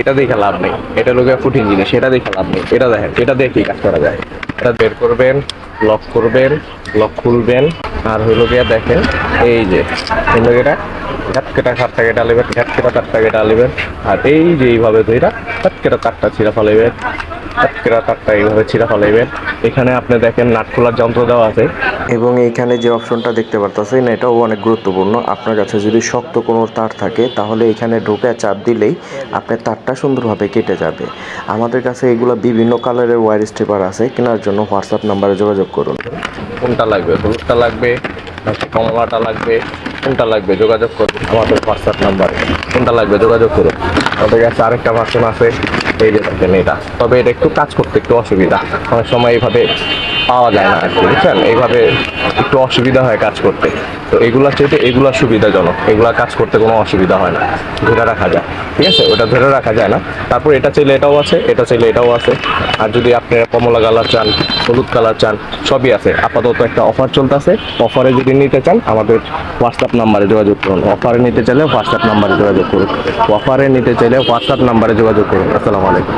এটা দেখে লাভ নেই। এটা লোকের কঠিন জিনিস, এটা দেখে লাভ নেই। এটা দেখেন, এটা দেখে কাজ করা যায়। এটা বের করবেন, লক করবেন, লক খুলবেন। আর হইল গিয়া দেখেন, এই যে, হইল এটা ঝাটকেটা সাতটা কেটা নেবেন ঝাটকেটা চারটা কেটা নেবেন আর এই যে এইভাবে ধইরা ঝাটকেটা কাটটা ছিঁড়া ফেলাইবেন। চারটা এইভাবে ছিঁড়া ফেলাইবেন। এখানে আপনি দেখেন নাট খোলার যন্ত্র দেওয়া আছে। এবং এইখানে যে অপশনটা দেখতে পারতেছেন এটাও অনেক গুরুত্বপূর্ণ। আপনার কাছে যদি শক্ত কোনো তার থাকে তাহলে এখানে ঢোকে চাপ দিলেই আপনার তারটা সুন্দরভাবে কেটে যাবে। আমাদের কাছে এগুলো বিভিন্ন কালারের ওয়ার স্টেপার আছে কেনার জন্য হোয়াটসঅ্যাপ নাম্বারে যোগাযোগ করুন। কোনটা লাগবে? হলুদটা লাগবে নাকি কমলাটা লাগবে? কোনটা লাগবে? যোগাযোগ করো। আমাদের হোয়াটসঅ্যাপ নাম্বারে কোনটা লাগবে? যোগাযোগ করুন আমাদের কাছে আরেকটা ভার্সন আছে। এই যে দেখেন এটা। তবে এটা একটু কাজ করতে একটু অসুবিধা। অনেক সময় এইভাবে পাওয়া যায় না আর কি, বুঝছেন? এইভাবে একটু অসুবিধা হয় কাজ করতে। তো এগুলা চাইতে এগুলা সুবিধাজনক। এগুলা কাজ করতে কোনো অসুবিধা হয় না। ধরে রাখা যায়, ঠিক আছে? ওটা ধরে রাখা যায় না। তারপর এটা চাইলে এটাও আছে, এটা চাইলে এটাও আছে। আর যদি আপনি কমলা কালার চান, হলুদ কালার চান, সবই আছে। আপাতত একটা অফার চলতেছে। অফারে যদি নিতে চান, আমাদের হোয়াটসঅ্যাপ নাম্বারে যোগাযোগ করুন। অফারে নিতে চাইলে হোয়াটসঅ্যাপ নাম্বারে যোগাযোগ করুন। অফারে নিতে চাইলে হোয়াটসঅ্যাপ নাম্বারে যোগাযোগ করুন। আসসালামু আলাইকুম।